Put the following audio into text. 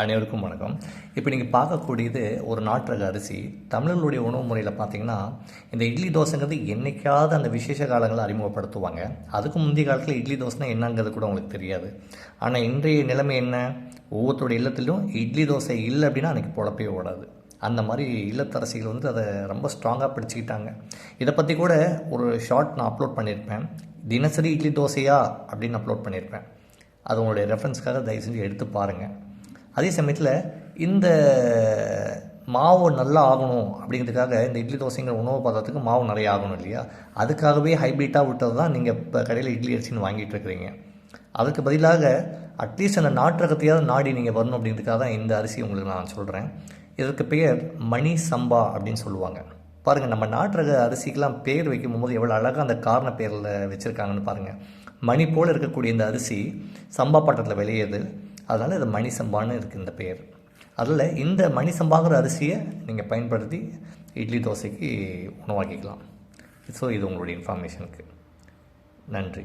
அனைவருக்கும் வணக்கம். இப்போ நீங்கள் பார்க்கக்கூடியது ஒரு நாட்டு அரிசி. தமிழர்களுடைய உணவு முறையில் பார்த்தீங்கன்னா இந்த இட்லி தோசைங்கிறது என்றைக்காவது அந்த விசேஷ காலங்களில் அறிமுகப்படுத்துவாங்க. அதுக்கு முந்தைய காலத்தில் இட்லி தோசைனா என்னங்கிறது கூட உங்களுக்கு தெரியாது. ஆனால் இன்றைய நிலைமை என்ன? ஒவ்வொருத்தருடைய இல்லத்திலும் இட்லி தோசை இல்லை அப்படின்னா அன்றைக்கி பொழப்பே ஓடாது. அந்த மாதிரி இல்லத்தரசிகள் வந்து அதை ரொம்ப ஸ்ட்ராங்காக பிடிச்சிக்கிட்டாங்க. இதை பற்றி கூட ஒரு ஷார்ட் நான் அப்லோட் பண்ணியிருப்பேன். தினசரி இட்லி தோசையா அப்படின்னு அப்லோட் பண்ணியிருப்பேன். அது உங்களுடைய ரெஃபரன்ஸ்க்காக தயவு செஞ்சு எடுத்து பாருங்கள் அதே சமயத்தில் இந்த மாவு நல்லா ஆகணும் அப்படிங்கிறதுக்காக இந்த இட்லி தோசைங்கிற உணவு பதார்த்தத்துக்கு மாவு நிறைய ஆகணும் இல்லையா? அதுக்காகவே ஹைப்ரிட்டாக விட்டது தான் நீங்கள் இப்போ கடையில் இட்லி அரிசின்னு வாங்கிட்டு இருக்கிறீங்க. அதுக்கு பதிலாக அட்லீஸ்ட் அந்த நாட்டு ரகத்தையாவது நாடி நீங்கள் வரணும் அப்படிங்கிறதுக்காக தான் இந்த அரிசி உங்களுக்கு நான் சொல்கிறேன் இதற்கு பெயர் மணி சம்பா அப்படின்னு சொல்லுவாங்க. பாருங்கள் நம்ம நாட்டு ரக அரிசிக்கெலாம் பேர் வைக்கும் போது எவ்வளோ அழகாக அந்த காரண பேரில் வச்சுருக்காங்கன்னு பாருங்கள் மணி போல் இருக்கக்கூடிய இந்த அரிசி சம்பா பாட்டத்தில் விளையுது. அதனால் இது மணி சம்பான்னு இருக்குது இந்த பெயர். அதில் இந்த மணி சம்பாங்கிற அரிசியை நீங்கள் பயன்படுத்தி இட்லி தோசைக்கு உணவாக்கிக்கலாம். ஸோ இது உங்களுடைய இன்ஃபர்மேஷனுக்கு நன்றி.